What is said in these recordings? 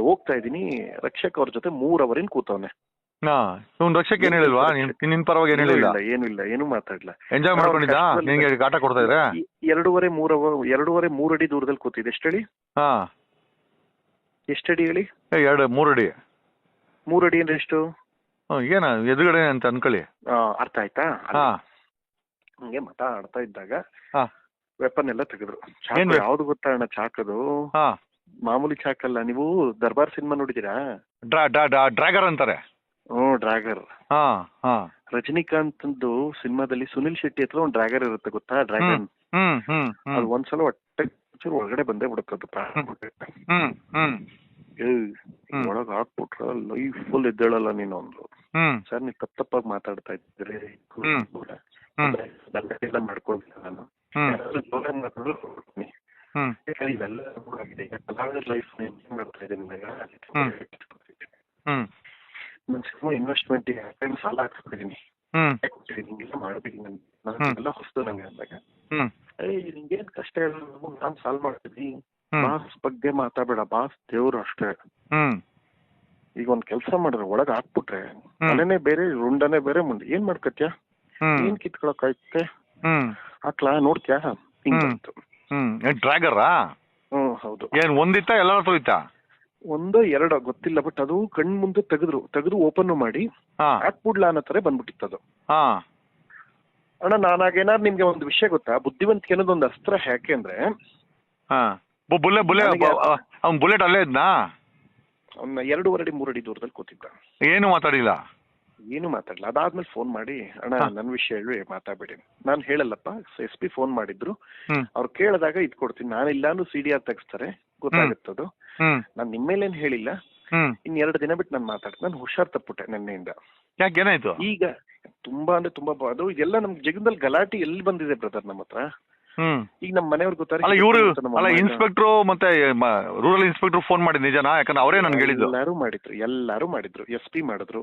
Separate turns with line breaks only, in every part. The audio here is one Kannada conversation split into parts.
ಹೋಗ್ತಾ ಇದೀನಿ ರಕ್ಷಕ್ ಅವ್ರ ಜೊತೆ ಮೂರ್ ಅವರಿನ್ ಕೂತವ್ನೆ.
ಹಾ ಇವ್ನು ರಕ್ಷಕ್ ಏನ್ ಹೇಳಿಲ್ವಾ? ನಿನ್ ನಿನ್ ಪರವಾಗಿ ಏನ್
ಏನೂ
ಹೇಳಿಲ್ಲ
ಏನು ಏನೂ ಇಲ್ಲ ಏನು ಮಾತಾಡ್ಲ
ಎಂಜಾಯ್
ಅವ್ರ
ಮಾಡ್ಕೊಂಡಿದ್ದ ನಿನ್ಗೆ ಕಾಟ ಕೊಡ್ತಾ ಇದ್ರೆ?
ಎರಡೂವರೆ ಮೂರ್ ಅವರ್ ಎರಡೂವರೆ ಮೂರ್ ಅಡಿ ದೂರದಲ್ಲಿ ಕೂತಿದ್ದೆ. ಎಷ್ಟಡಿ?
ಹಾ.
ಎಷ್ಟಡಿ ಹೇಳಿ?
ಎರಡು ಮೂರು ಅಡಿ
ಮೂರ್ ಅಡಿ ಅಂದ್ರೆ ಎಷ್ಟು?
ಏನ ಎದುರುಗಡೆ ಅಂತ ಅನ್ಕೊಳ್ಳಿ.
ಅರ್ಥ ಆಯ್ತಾ? ಹಂಗೆ ಮಾತಾಡ್ತಾ ಇದ್ದಾಗ
ಹಾ.
ವೆಪನ್ ಎಲ್ಲ ತೆಗೆದ್ರು.
ಏನ್
ಯಾವ್ದು ಗೊತ್ತಾ ಅಣ್ಣ ಚಾಕದು?
ಹಾ.
ಮಾಮೂಲಿ ಚಾಕಲ್ಲ ನೀವು ದರ್ಬಾರ್ ಸಿನಿಮಾ ನೋಡಿದೀರಾ
ಡ್ರಾ ಡ್ರಾ ಡ್ರಾ ಡ್ರ್ಯಾಗರ್ ಅಂತಾರೆ.
ಹ್ಮ್ ಡ್ರ್ಯಾಗರ್
ಹಾ ಹಾ.
ರಜನಿಕಾಂತ್ ಸಿನಿಮಾದಲ್ಲಿ ಸುನಿಲ್ ಶೆಟ್ಟಿ ಹತ್ರ ಒಂದು ಡ್ರ್ಯಾಗರ್ ಇರುತ್ತೆ ಗೊತ್ತಾ? ಡ್ರ್ಯಾಗನ್.
ಹ್ಮ್ ಹ್ಮ್
ಅದು ಒಂದ್ಸಲ ಹೊಟ್ಟೆ ಚೂರು ಒಳಗಡೆ ಬಂದೇ ಬಿಡುತ್ತೆ ಅದು ಪ್ರಾಣ ಬಿಡುತ್ತೆ.
ಹ್ಮ್.
ಒಳಗ್ ಹಾಕ್ಬಿಟ್ರ ಲೈಫ್ ಫುಲ್ ಎದ್ದೇಳಲ್ಲ ನೀನು ಅಂದ್ರು ಸರ್ ನೀವು ತಪ್ಪ ತಪ್ಪಾಗಿ ಮಾತಾಡ್ತಾ ಇದ್ದೀರಿ. ಮಾಡ್ಕೊಂಡಿಲ್ಲ ನಾನು. ಇವೆಲ್ಲ ಆಗಿದೆ. ಈಗ ಕಲಾವಿದರ ಲೈಫ್ ಮಾಡ್ತಾ ಇದ್ದೀನಿ ಸಿನಿಮಾ ಇನ್ವೆಸ್ಟ್ಮೆಂಟ್ ಟೈಮ್ ಸಾಲ ಹಾಕ್ಸ್ಬಿಟ್ಟಿದ್ದೀನಿ. ಹಿಂಗೆಲ್ಲ ನನ್.
ಹ್ಮ್.
ಹೊಸದು ನಂಗೆ ಅಂದಾಗ. ಏಯ್ ನಿಂಗೇನ್ ಕಷ್ಟ ಹೇಳು ನಾನ್ ಸಾಲ್ವ್ ಮಾಡ್ತೀನಿ ಬಾಸ್ ಬಗ್ಗೆ ಮಾತಾಡಬೇಡ. ಬಾಸ್ ದೇವ್ರು ಅಷ್ಟೇ. ಈಗ ಒಂದ್ ಕೆಲಸ ಮಾಡಿದ್ರೆ ಒಳಗ್ ಹಾಕ್ಬಿಟ್ರೆ. ತಲೆನೇ ಬೇರೆ ರುಂಡನೇ ಬೇರೆ ಮುಂದೆ. ಏನ್ ಮಾಡ್ಕತ್ಯ? ಏನ್ ಕಿತ್ಕೊಳಕ್ ಆಯ್ತೆ? ಹಾಕ್ಲಾ ನೋಡ್ತ್ಯಾ? ಹಿಂಗಂತು
ಹ್ಮ್. ಏನ್ ಡ್ರ್ಯಾಗರಾ?
ಹ್ಮ್ ಹೌದು.
ಏನ್ ಒಂದಿತ್ತ ಎಲ್ಲ ಹೋಯ್ತಾ
ಒಂದೋ ಎರಡೋ ಗೊತ್ತಿಲ್ಲ ಬಟ್ ಅದು ಕಣ್ ಮುಂದೆ ತೆಗೆದ್ರು ತೆಗೆದು ಓಪನ್ ಮಾಡಿ
ಹಾ.
ಹಾಕ್ಬಿಡ್ಲಾ ಅನ್ನೋ ತರ ಬಂದ್ಬಿಟ್ಟಿತ್ತು ಅದು.
ಹಾ.
ಅಣ್ಣ ನಾನಾಗೇನಾದ್ರು ನಿಮ್ಗೆ ಒಂದು ವಿಷಯ ಗೊತ್ತಾ? ಬುದ್ಧಿವಂತಿಕೆ ಅನ್ನೋದು ಒಂದು ಅಸ್ತ್ರ ಯಾಕೆ ಅಂದ್ರೆ
ಹಾ. ಬುಲ್ಲೆ ಬುಲ್ಲೆ
ನನಗೆ-
ಅವ್ನ್ ಬುಲೆಟ್ ಅಲ್ಲೇ ಇದ್ನಾ?
ಅವ್ನ ಎರಡೂವರೆ ಅಡಿ ಮೂರಡಿ ದೂರದಲ್ಲಿ ಕೂತಿದ್ದ.
ಏನು ಮಾತಾಡಿಲ್ಲ?
ಏನು ಮಾತಾಡಲ್ಲ ಅದಾದ್ಮೇಲೆ ಫೋನ್ ಮಾಡಿ ಅಣ್ಣ. ನನ್ನ ವಿಷಯ ಹೇಳಿ ಮಾತಾಡ್ಬೇಡಿ. ನಾನು ಹೇಳಲ್ಲಪ್ಪ ಎಸ್ ಪಿ ಫೋನ್ ಮಾಡಿದ್ರು. ಅವ್ರು ಕೇಳಿದಾಗ ಇದ್ ಕೊಡ್ತೀನಿ. ನಾನು ಇಲ್ಲಾನು ಸಿ ಡಿ ಆರ್ ತೆಗಿಸ್ತಾರೆ. ಗೊತ್ತಾಗುತ್ತದು ನಾನು ನಿಮ್ಮೇಲೇನ್ ಹೇಳಿಲ್ಲ. ಇನ್ ಎರಡು ದಿನ ಬಿಟ್ಟು ನಾನು ಮಾತಾಡ್ತೀನಿ. ನಾನು ಹುಷಾರ್ ತಪ್ಪುಟ್ಟೆ ನಿನ್ನೆಯಿಂದ.
ಯಾಕೆ
ಈಗ ತುಂಬಾ ಅಂದ್ರೆ ತುಂಬಾ ಅದು ಇದೆಲ್ಲ ನಮ್ ಜಗದಲ್ಲಿ ಗಲಾಟೆ ಎಲ್ಲಿ ಬಂದಿದೆ ಬ್ರದರ್ ನಮ್ಮ ಹತ್ರ? ಈಗ ನಮ್ಮ ಮನೆಯವ್ರು ಗೊತ್ತಾರೆ
ಇವರು ಅಲ್ಲ ಇನ್ಸ್ಪೆಕ್ಟ್ರು ಮತ್ತೆ ರೂರಲ್ ಇನ್ಸ್ಪೆಕ್ಟರ್ ಫೋನ್ ಮಾಡಿ ನಿಜನಾ? ಯಾಕಂದ್ರೆ ಅವರೇ ನನ್ಗೆ ಹೇಳಿದ್ರು
ಎಲ್ಲಾರು ಮಾಡಿದ್ರು. ಎಲ್ಲಾರು ಮಾಡಿದ್ರು. ಎಸ್ ಪಿ ಮಾಡಿದ್ರು.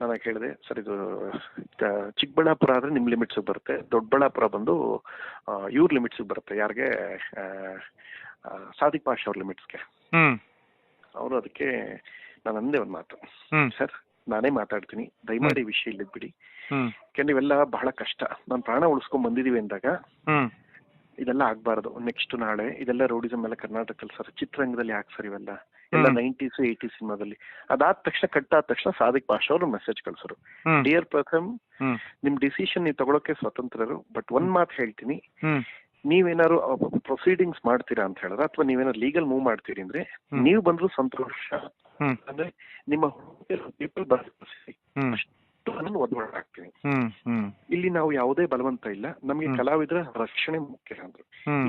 ನಾನು ಕೇಳಿದೆ ಸರ್ ಇದು ಚಿಕ್ಕಬಳ್ಳಾಪುರ ಆದ್ರೆ ನಿಮ್ ಲಿಮಿಟ್ಸ್ ಬರುತ್ತೆ. ದೊಡ್ಡಬಳ್ಳಾಪುರ ಬಂದು ಇವ್ರ ಲಿಮಿಟ್ಸ್ ಬರುತ್ತೆ. ಯಾರಿಗೆ? ಸಾದಿಕ್ ಪಾಷ್ ಅವ್ರ ಲಿಮಿಟ್ಸ್ಗೆ ಅವರು ಅದಕ್ಕೆ ನಾನು ಅಂದೆ ಒಂದು ಮಾತು. ಸರ್ ನಾನೇ ಮಾತಾಡ್ತೀನಿ. ದಯಮಾಡಿ ವಿಷಯ ಇಲ್ಲಿ ಬಿಡಿ. ಯಾಕಂದ್ರೆ ಇವೆಲ್ಲ ಬಹಳ ಕಷ್ಟ. ನಾನು ಪ್ರಾಣ ಉಳಿಸ್ಕೊಂಡ್ ಬಂದಿದೀವಿ ಅಂದಾಗ ಇದೆಲ್ಲ ಆಗ್ಬಾರ್ದು. ನೆಕ್ಸ್ಟ್ ನಾಳೆ ಇದೆಲ್ಲ ರೋಡಿಸಮ್ ಎಲ್ಲ ಕರ್ನಾಟಕದಲ್ಲಿ ಸರ್ ಚಿತ್ರರಂಗದಲ್ಲಿ ಯಾಕೆ ಸರ್ ಇವೆಲ್ಲ? ಎಲ್ಲ
ಹ್ಮ್.
ನೈಂಟೀಸ್ ಏಯ್ಟಿ ಸಿನಿಮಾದಲ್ಲಿ. ಅದಾದ ತಕ್ಷಣ ಕಟ್ ಆದ ತಕ್ಷಣ ಸಾದಿಕ್ ಭಾಷಾ ಅವರು ಮೆಸೇಜ್ ಕಳ್ಸರು. ಡಿಯರ್ ಪ್ರಥಮ್ ನಿಮ್ ಡಿಸಿಷನ್ ನೀವು ತಗೊಳಕ್ಕೆ ಸ್ವತಂತ್ರರು ಬಟ್ ಒಂದ್ ಮಾತು ಹೇಳ್ತೀನಿ. ನೀವೇನಾದ್ರು ಪ್ರೊಸೀಡಿಂಗ್ಸ್ ಮಾಡ್ತೀರಾ ಅಂತ ಹೇಳಿದ್ರೆ ಅಥವಾ ನೀವೇನಾದ್ರು ಲೀಗಲ್ ಮೂವ್ ಮಾಡ್ತೀರಿ ಅಂದ್ರೆ. ನೀವು ಬಂದ್ರು ಸಂತೋಷ. ಅಂದ್ರೆ ನಿಮ್ಮ ಪೀಪಲ್ ಬರ್ಸಿ ಇಲ್ಲಿ ನಾವು ಯಾವುದೇ ಬಲವಂತ ಇಲ್ಲ. ನಮಗೆ. ಕಲಾವಿದರ ರಕ್ಷಣೆ ಮುಖ್ಯ ಅಂದ್ರು.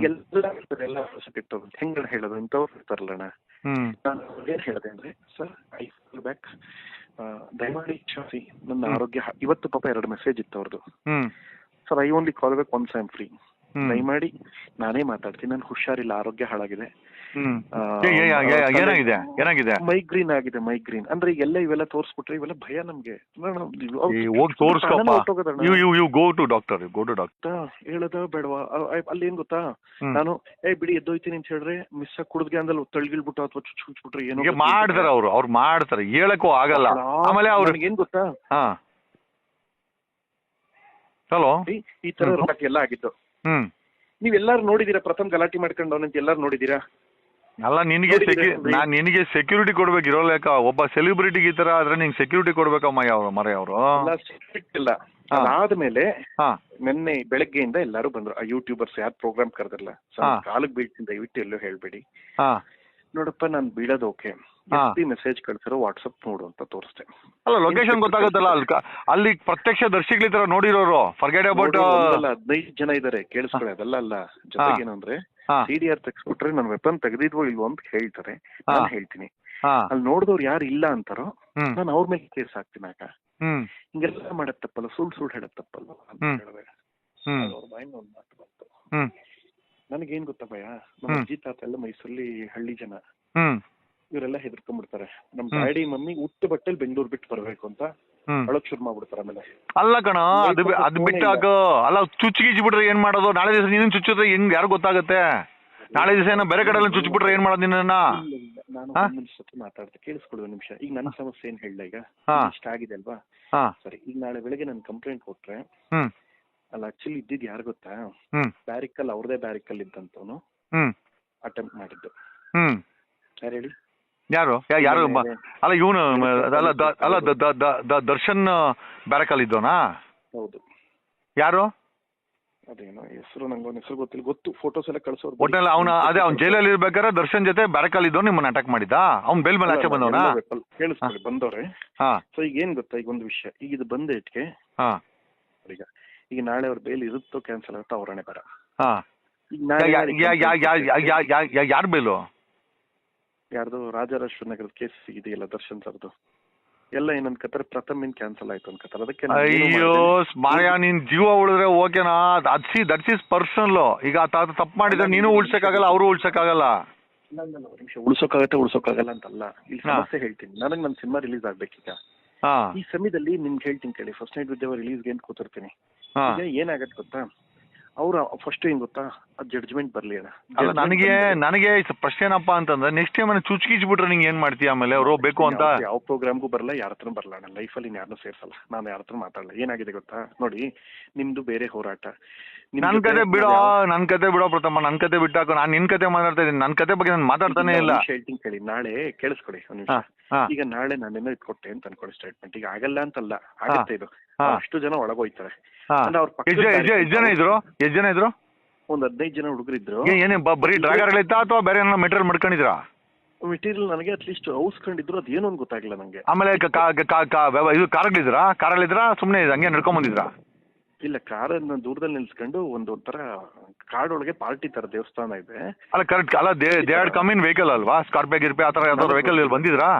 ಎಲ್ಲ ಇರ್ತವ್ರು ಹೆಂಗ್ ಹೇಳೋದು? ಇಂಥವ್ರು ಇರ್ತಾರಲ್ಲಣ್ಣ ನಾನು ಏನ್ ಹೇಳಿದೆ ಅಂದ್ರೆ ಸರ್ ಐ ಫೀಲ್ ಬ್ಯಾಕ್ ದಯಮಾಡಿ ಕ್ಷಮಿಸಿ. ನನ್ನ ಆರೋಗ್ಯ ಇವತ್ತು ಪಾಪ ಎರಡು ಮೆಸೇಜ್ ಇತ್ತು ಅವ್ರದ್ದು sir I only call back once I am free ದಯಮಾಡಿ ನಾನೇ ಮಾತಾಡ್ತೀನಿ. ನಾನು ಹುಷಾರಿಲ್ಲ ಆರೋಗ್ಯ ಹಾಳಾಗಿದೆ.
ಏನಾಗಿದೆ? ಏನಾಗಿದೆ?
ಮೈಗ್ರೀನ್ ಆಗಿದೆ ಮೈಗ್ರೀನ್. ಅಂದ್ರೆ ಎಲ್ಲ ಇವೆಲ್ಲ ತೋರಿಸ್ಬಿಟ್ರೆ ಇವೆಲ್ಲ ಭಯ ನಮ್ಗೆ.
ಹೋಗಿ ತೋರ್ಸ್ಕೊಪ್ಪ. You you you go to doctor go to doctor
ಹೇಳದ ಬೇಡವಾ? ಅಲ್ಲಿ ಏನ್ ಗೊತ್ತಾ? ನಾನು ಏ ಬಿಡಿ ಎದ್ದೋಯ್ತೀನಿ ಅಂತ ಹೇಳಿದ್ರೆ ಮಿಸ್ ಕುಡಿದ್ಗೆ ಅಂದ್ರೆ ತಳ್ಗಿಳ್ಬಿಟ್ಟು ಅಥವಾ ಚುಚ್ಬಿಟ್ರೆ ಏನೋ
ಮಾಡ್ತಾರೆ ಅವ್ರು ಅವ್ರು ಮಾಡ್ತಾರೆ. ಹೇಳಕ್ಕೂ ಆಗಲ್ಲ. ಆಮೇಲೆ ಅವ್ರಿಗೆ
ಏನ್ ಗೊತ್ತಾ?
ಹಾ. ಹಲೋ
ಈ- ತರ ಎಲ್ಲ ಆಗಿದ್ದು.
ಹ್ಮ್.
ನೀವೆಲ್ಲಾರು ನೋಡಿದೀರಾ ಪ್ರಥಮ ಗಲಾಟೆ ಮಾಡ್ಕೊಂಡು ಅವನಂತ ಎಲ್ಲಾರು ನೋಡಿದೀರಾ?
ಅಲ್ಲ ನಿನಗೆ
ನಾ
ಸೆಕ್ಯೂ ನಾನ್ ನಿನಗೆ ಸೆಕ್ಯೂರಿಟಿ ಕೊಡ್ಬೇಕು ಇರೋ ಲೆಕ್ಕ. ಒಬ್ಬ ಸೆಲೆಬ್ರಿಟಿಗೆ ಈ ತರ ಆದ್ರೆ ನಿಂಗೆ ಸೆಕ್ಯೂರಿಟಿ ಕೊಡ್ಬೇಕಮ್ಮ ಯಾವ ಮರ ಅವರು
ಇಲ್ಲ. ಆದ್ಮೇಲೆ
ಹಾ.
ಅದಾದ್ಮೇಲೆ
ಹಾ.
ನಿನ್ನೆ ಬೆಳಗ್ಗೆಯಿಂದ ಎಲ್ಲಾರು ಬಂದ್ರು. ಆ ಯೂಟ್ಯೂಬರ್ಸ್ ಯಾರು ಪ್ರೋಗ್ರಾಮ್ ಕರೆದಿರಲ್ಲ
ಹಾ.
ಕಾಲಿಗೆ ಬೀಳ್ತೀನಿ ದಯವಿಟ್ಟು ಎಲ್ಲೂ ಹೇಳ್ಬೇಡಿ.
ಹಾ.
ನೋಡಪ್ಪ ನಾನು ಬೀಳೋದು ಓಕೆ
ಹಾ.
ಮೆಸೇಜ್ ಕಳ್ಸಿರೋ ವಾಟ್ಸಪ್ ನೋಡು ಅಂತ ತೋರಿಸ್ತೆ
ಅಲ್ಲ ಲೊಕೇಶನ್ ಗೊತ್ತಾಗುತ್ತಲ್ಲ ಅಲ್ಲಿ ಕ- ಅಲ್ಲಿ ಪ್ರತ್ಯಕ್ಷ ದರ್ಶಿಗಳಿತರ ನೋಡಿರೋರು ಫರ್ಗೆಟ್ ಅಬೌಟ್
ಹದಿನೈದು ಜನ ಇದಾರೆ ಕೇಳಿಸ್ಕೊಳ್ಳಿ ಅದೆಲ್ಲ ಅಲ್ಲ. ಜೊತೆಗೆ ಏನು ಅಂದ್ರೆ
ಹಾ.
ಸಿ ಡಿ ಆರ್ ತೆಗ್ಸ್ಬಿಟ್ರೆ ನಾನು ವೆಪನ್ ತೆಗೆದಿದ್ವೋ ಇಲ್ವೋ ಅಂತ ಹೇಳ್ತಾರೆ. ನಾನು
ಹಾ.
ಹೇಳ್ತೀನಿ.
ಹಾ.
ಅಲ್ಲಿ ನೋಡಿದವ್ರು ಯಾರು ಇಲ್ಲ ಅಂತಾರೋ
ಹ್ಮ್.
ನಾನು ಅವ್ರ ಮೇಲೆ ಕೇಸ್ ಹಾಕ್ತೀನಿ ಆಕ
ಹ್ಮ್.
ಹಿಂಗೆಲ್ಲ ಮಾಡದ್ ತಪ್ಪಲ್ಲ ಸುಳ್ಳು ಸುಳ್ಳು ಹೇಳದ್ ತಪ್ಪಲ್ಲ ಅಂತ
ಹ್ಮ್.
ಹೇಳಿದೆ
ಹ್ಮ್.
ಅವ್ರ ಬಾಯಿಂದ ಒಂದು ಮಾತು ಬಂತು.
ಹ್ಮ್.
ನನಗೇನ್ ಗೊತ್ತಾ ಭಯ ನಮ್ಮ
ಹ್ಮ್.
ಅಜ್ಜಿ ತಾತ ಎಲ್ಲ ಮೈಸೂರಲ್ಲಿ ಹಳ್ಳಿ ಜನ.
ಹ್ಮ್.
ಇವರೆಲ್ಲ ಹೆದರ್ಕೊಂಡ್ಬಿಡ್ತಾರೆ. ನಮ್. ಡ್ಯಾಡಿ ಮಮ್ಮಿ ಉಟ್ಟು ಬಟ್ಟೆಲ್ ಬೆಂಗಳೂರು ಬಿಟ್ಟು ಬರ್ಬೇಕು ಅಂತ ಅಳಕ್ ಶುರು ಮಾಡ್ಬಿಡ್ತಾರೆ ಆಮೇಲೆ.
ಅಲ್ಲ ಕಣ ಅದು ಅದ್ ಅದು ಬಿಟ್ಟು ಹಾಕು ಅಲ್ಲ ಚುಚ್ಚು ಬಿಟ್ರೆ ಏನ್ ಮಾಡೋದು? ನಾಳೆ ದಿವಸ ನೀನು ಚುಚ್ಚಿದ್ರೆ ಹೆಂಗ್ ಯಾರು ಗೊತ್ತಾಗುತ್ತೆ? ನಾಳೆ ದಿವಸ ಏನೋ ಬೇರೆ ಕಡೆ ಎಲ್ಲ ಚುಚ್ಚಿಬಿಟ್ರೆ ಏನ್ ಮಾಡೋದು ನಿನ್ನ.
ನಾನು ನಿಮಿಷ ಹತ್ರ ಮಾತಾಡ್ತೆ. ನಿಮಿಷ. ಈಗ ನನ್ನ ಸಮಸ್ಯೆ ಏನ್ ಹೇಳ ಈಗ. ಇಷ್ಟ ಆಗಿದೆ ಅಲ್ವಾ? ಸರಿ ಈಗ ನಾಳೆ ಬೆಳಗ್ಗೆ ನಾನು ಕಂಪ್ಲೇಂಟ್ ಕೊಟ್ರೆ ಅಲ್ಲ ಆಕ್ಚುಲಿ ಇದ್ದಿದ್ ಯಾರು ಗೊತ್ತಾ? ಬ್ಯಾರಿಕಲ್ ಅವ್ರದೇ ಬ್ಯಾರಿಕಲ್ ಇದ್ದಂತವನು ಅಟೆಂಪ್ಟ್ ಮಾಡಿದ್ದು. ಯಾರು ಹೇಳಿ?
ಯಾರು? ಯಾರು ಅಲ್ಲ ಇವನು ಅಲ್ಲ ಅಲ್ಲ ದರ್ಶನ್ ಬ್ಯಾರಕಲ್ಲಿ ಇದ್ದೋನಾ
ಹೌದು.
ಯಾರು?
ಅದೇನೋ ಹೆಸರು ನಂಗೆ ಒಂದು ಹೆಸರು ಗೊತ್ತಿಲ್ಲ. ಗೊತ್ತು ಫೋಟೋಸ್ ಎಲ್ಲ ಕಳ್ಸೋರು
ಒಟ್ಟಲ್ಲ ಅವನ ಅದೇ ಅವ್ನು ಜೈಲಲ್ಲಿ ಇರ್ಬೇಕಾದ್ರೆ ದರ್ಶನ್ ಜೊತೆ ಬ್ಯಾರಕಲ್ಲಿ ಇದ್ದೋ ನಿಮ್ಮನ್ನ ಅಟ್ಯಾಕ್ ಮಾಡಿದ ಅವ್ನು ಬೆಲ್ ಮೇಲೆ ಆಚೆ ಬಂದವನ?
ಕೇಳಿಸ್ಕೊಳ್ಳಿ ಬಂದವ್ರೆ. ಸೊ ಈಗ ಏನ್ ಗೊತ್ತಾ ಈಗ ಒಂದು ವಿಷಯ. ಈಗ ಇದು ಬಂದ
ಹಾ.
ಈಗ ಈಗ ನಾಳೆ ಅವ್ರ ಬೇಲ್ ಇರುತ್ತೋ ಕ್ಯಾನ್ಸಲ್ ಆಗುತ್ತೋ ಅವರನೇ ಬರ
ಯಾರ್ ಬೇಲು
ಯಾರ್ದು ರಾಜರಾಜೇಶ್ವರ ನಗರದ ಕೇಸ್ ಇದೆಯಲ್ಲ ದರ್ಶನ್ ಸರ್ದು. ಎಲ್ಲ ಏನಂತ ಕತ್ತಾರೆ ಪ್ರಥಮಿನ್ ಕ್ಯಾನ್ಸಲ್ ಆಯ್ತು ಅನ್ಕತ್ತಾರೆ ಅದಕ್ಕೆ ನಾನು ಏನು
ಅಯ್ಯೋ
ಮಾಡ್ದೆ?
ಮಾಯ ನೀನ್ ಜೀವ ಉಳಿದ್ರೆ ಓಕೆನಾ ಅದ್ ಸಿ ದಟ್ಸ್ ಇಸ್ ಪರ್ಸನಲ್ ಈಗ ತಾತ ತಪ್ಪು ಮಾಡಿದ್ರೆ ನೀನು ಉಳ್ಸಕ್ಕಾಗಲ್ಲ ಅವರು ಉಳ್ಸಕ್ಕಾಗಲ್ಲ.
ಒಂದ್ ನಿಮಿಷ. ಉಳ್ಸೋಕ್ಕಾಗತ್ತೆ ಉಳ್ಸೋಕ್ಕಾಗಲ್ಲ ಅಂತಲ್ಲ. ಇಲ್ಲಿ
ಹಾ.
ಸಮಸ್ಯೆ ಹೇಳ್ತೀನಿ. ನನಗೆ ನನ್ನ ಸಿನಿಮಾ ರಿಲೀಸ್ ಆಗ್ಬೇಕೀಗ.
ಹಾ.
ಈ ಸಮಯದಲ್ಲಿ ನಿಮ್ಗೆ ಹೇಳ್ತೀನಿ ಕೇಳಿ. ಫಸ್ಟ್ ನೈಟ್ ವಿದ್ಯಾವ ರಿಲೀಸ್ಗೆ ಅಂತ ಕೂತಿರ್ತೀನಿ?
ಹಾ.
ಈಗ ಏನಾಗತ್ತೆ ಗೊತ್ತಾ? ಅವ್ರ ಫಸ್ಟ್ ಏನ್ ಗೊತ್ತಾ? ಜಡ್ಜ್ಮೆಂಟ್ ಬರ್ಲಿ ಅಣ್ಣ.
ಅಲ್ಲ ನನಗೆ ನನಗೆ ಫಸ್ಟ್ ಏನಪ್ಪಾ ಅಂತಂದ್ರೆ ನೆಕ್ಸ್ಟ್ ಟೈಮ್ ಚುಚ್ಕೀಚ್ ಬಿಟ್ರೆ ನಿಂಗೆ ಏನ್ ಮಾಡ್ತೀಯ ಆಮೇಲೆ? ಅವ್ರು ಬೇಕು ಅಂತ?
ಯಾವ- ಪ್ರೋಗ್ರಾಮ್ಗೂ ಬರಲ್ಲ ಯಾರ ಹತ್ರ ಬರಲ್ಲ ನಾನು ಲೈಫಲ್ಲಿ ಯಾರನ್ನೂ ಸೇರ್ಸಲ್ಲ. ನಾನು ಯಾರ ಹತ್ರ ಮಾತಾಡಲ್ಲ. ಏನಾಗಿದೆ ಗೊತ್ತಾ? ನೋಡಿ ನಿಮ್ದು ಬೇರೆ ಹೋರಾಟ.
ನನ್ ಕತೆ ಬಿಡೋ ನನ್ ಕತೆ ಬಿಡೋ ಪ್ರಥಮ ನನ್ ಕತೆ ಬಿಟ್ಟಾಕ ನಾನ್ ನಿನ್ ಕತೆ ಮಾತಾಡ್ತಾ ಇದ್ದೀನಿ. ನನ್ ಕತೆ ಬಗ್ಗೆ ನಾನು ಮಾತಾಡ್ತಾನೆ ಇಲ್ಲ.
ಹೇಳ್ತೀನಿ ಕೇಳಿ. ನಾಳೆ ಕೇಳಿಸ್ಕೊಡಿ ಈಗ ನಾಳೆ ನಾನೇನೋ ಕೊಟ್ಟೆ ಅಂತ ಅನ್ಕೊಳ್ಳಿ ಸ್ಟೇಟ್ಮೆಂಟ್ ಈಗ ಆಗಲ್ಲ ಅಂತಲ್ಲ. ಆಗುತ್ತೆ ಇದು. ಅಷ್ಟು ಜನ ಒಳಗೋಯ್ತಾರೆ.
ಎಷ್ಟ್ ಜನ- ಇದ್ರು? ಎಷ್ಟ್ ಜನ ಇದ್ರು?
ಒಂದ್ ಹದಿನೈದು ಜನ ಹುಡುಗರು
ಇದ್ರು ಏನೇ ಬರೀ ಡ್ರಾಗರ್ಗಳಿತ್ತಾ ಅಥವಾ ಬೇರೆ ಏನೋ ಮೆಟೀರಿಯಲ್ ಮಾಡ್ಕೊಂಡಿದ್ರಾ?
ಮೆಟೀರಿಯಲ್ ನನಗೆ ಅಟ್ಲೀಸ್ಟ್ ಔಸ್ಕೊಂಡಿದ್ರು ಅದೇನು ಒಂದು ಗೊತ್ತಾಗ್ಲಿಲ್ಲ ನಂಗೆ.
ಆಮೇಲೆ ಇದು ಕಾರಲ್ಲಿದ್ರಾ ಕಾರಲ್ಲಿದ್ರಾ ಸುಮ್ಮನೆ ಹಂಗೆ ನಡ್ಕೊಂಡ್ ಬಂದಿದ್ರಾ?
ಇಲ್ಲ ಕಾರನ್ನ ದೂರದಲ್ಲಿ ನಿಲ್ಸ್ಕೊಂಡು ಒಂದು ಒಂಥರ ಒಳಗೆ ಪಾರ್ಟಿ ತರ ದೇವಸ್ಥಾನ ಇದೆ.
ಅಲ್ಲ ಕರೆಕ್ಟ್ ಅಲ್ಲ they they come in vehicle ಅಲ್ವಾ? ಸ್ಕಾರ್ಪಿಯೋ ಗಿರ್ಪಿ ಆ ತರ ಯಾವ್ದಾದ್ರು ವೆಹಿಕಲ್ ಇಲ್ಲಿ ಬಂದಿದ್ರಾ?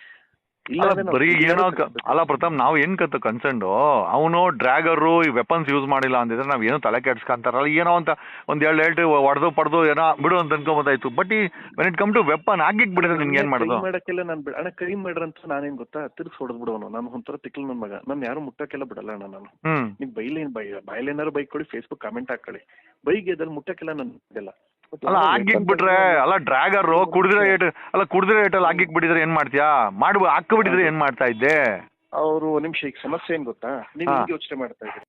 ನಾವು
ಬರೀ ಏನೋ. ಅಲ್ಲ ಪ್ರಥಮ್ ನಾವ್ ಏನ್ ಕತ್ತ ಕನ್ಸರ್ನ್ ಅವನು ಡ್ರ್ಯಾಗರು ಈ ವೆಪನ್ಸ್ ಯೂಸ್ ಮಾಡಿಲ್ಲ ಅಂದಿದ್ರೆ ನಾವ್ ಏನೋ ತಲೆ ಕೆಡ್ಸ್ಕೊಂತಾರಲ್ಲ ಏನೋ ಅಂತ ಒಂದ್ ಎರಡು ಹೇಳ್ರಿ ಹೊಡೆದು ಪಡೆದು ಏನೋ ಬಿಡು ಅಂತ ಅನ್ಕೊಂಬೋದಾಯ್ತು. ಬಟ್ ಈ when it come to weapon ಆಗಿಕ್ ಬಿಡಿದ್ರೆ ನಿನ್ಗೆ ಏನ್ ಮಾಡೋದು?
ಮಾಡಕ್ಕೆಲ್ಲ ನಾನು ಬಿಡ ಅಣ್ಣ ಕೈ ಮಾಡ್ರಂತ ನಾನೇನ್ ಗೊತ್ತಾ? ತಿರ್ಗ್ಸ್ ಹೊಡೆದ್ ಬಿಡೋನು ನಾನು ಒಂಥರ ತಿಕ್ಲ್ ನನ್ ಮಗ. ನಾನು ಯಾರು ಮುಟ್ಟಕ್ಕೆಲ್ಲ ಬಿಡಲ್ಲ ಅಣ್ಣ ನಾನು. ನೀವು ಬೈಲೇನ್ ಬೈ ಬಾಯಲ್ಲೇನಾರು ಬೈಕ್ ಕೊಡಿ ಫೇಸ್ಬುಕ್ ಕಮೆಂಟ್ ಹಾಕೊಳ್ಳಿ. ಬೈಕ್ ಅದ್ರಲ್ಲಿ ಮುಟ್ಟಕ್ಕೆಲ್ಲ ನಾನು ಇದೆಲ್ಲ
ಅಲ್ಲ ಆಗಿಕ್ ಬಿಟ್ರೆ ಅಲ್ಲ ಡ್ರಾಗರ್ ಕುಡಿದ್ರೆ ಏಟ್ ಅಲ್ಲ ಕುಡಿದ್ರೆ ಏಟಲ್ಲಿ ಆಗಿಕ್ ಬಿಟ್ಟಿದ್ರೆ ಏನ್ ಮಾಡ್ತೀಯಾ? ಮಾಡ್ಬ ಹಾಕ್ ಬಿಟ್ಟಿದ್ರೆ ಏನ್ ಮಾಡ್ತಾ ಇದ್ದೆ?
ಅವರು ನಿಮಿಷ ಈಗ ಸಮಸ್ಯೆ ಏನ್ ಗೊತ್ತಾ? ನೀವು ಯೋಚನೆ ಮಾಡ್ತಾ ಇದ್ದೀರಿ.